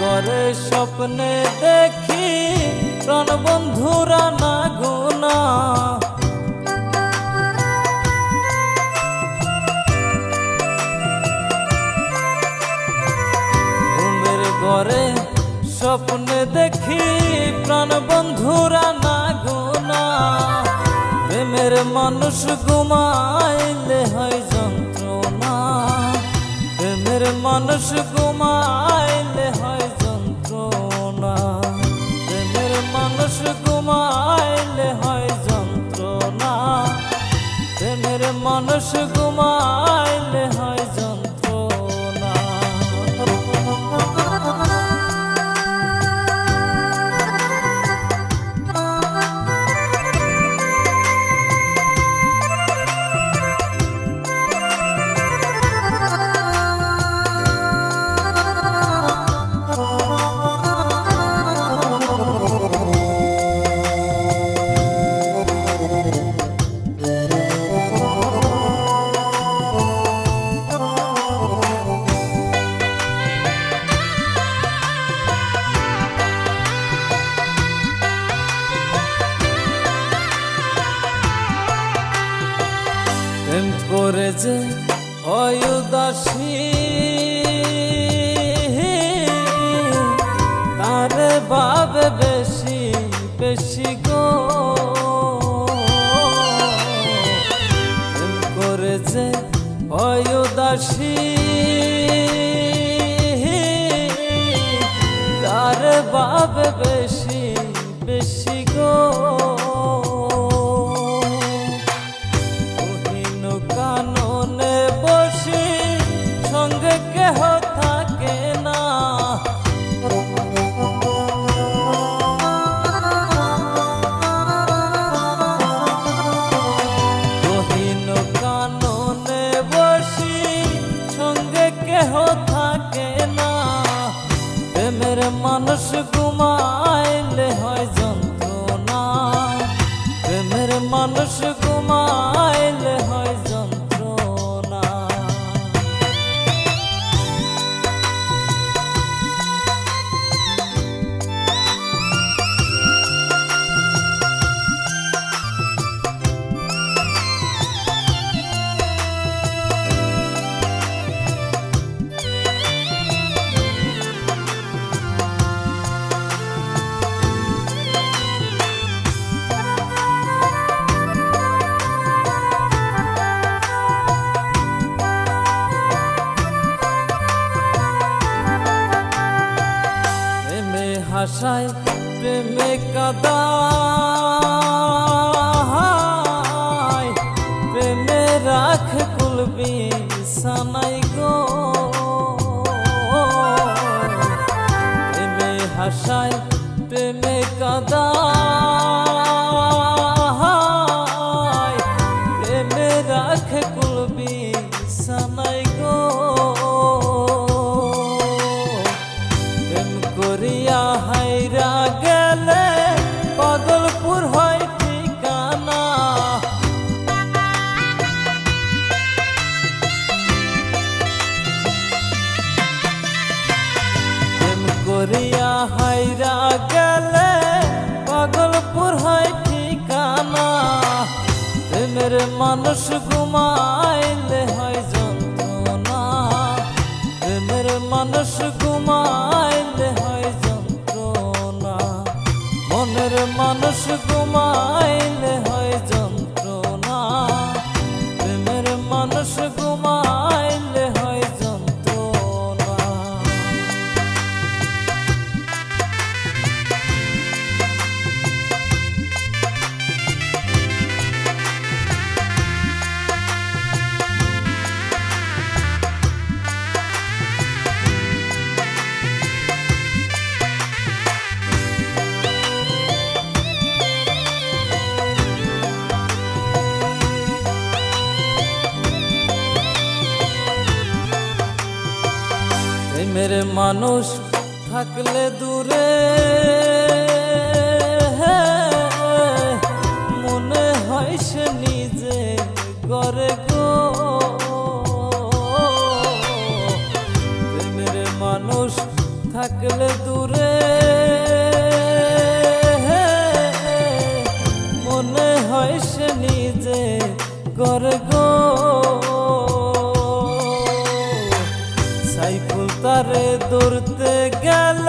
ঘরে স্বপ্নে দেখি প্রাণ বন্ধুরা না গুনা ঘুমের ঘরে স্বপ্নে দেখি প্রাণ বন্ধুরা না গুনা প্রেমের মানুষ ঘুমাইলে হয় যন্ত্রণা। প্রেমের মানুষ ঘুমাইলে মানুষ হয় করে যে তারে ভাবে বেশি বেশি গো। করে যে হয় তারে ভাবে বেশি বেশি গো। হাসায় প্রেমে কাদা প্রেমে রাখ কুলবি সানাই গো। প্রেমে হাসায় প্রেমে কাদায় মানুষ ঘুমাইলে হয় যন্ত্রণা। প্রেমের মানুষ ঘুমাইলে হয় যন্ত্রণা। মনের মানুষ ঘুমাইলে প্রেমের মানুষ থাকলে দূরে, মনে হয় সে নিজে করে গো। প্রেমের মানুষ থাকলে দূরে, মনে হয় সে নিজে গড়ে গো। girl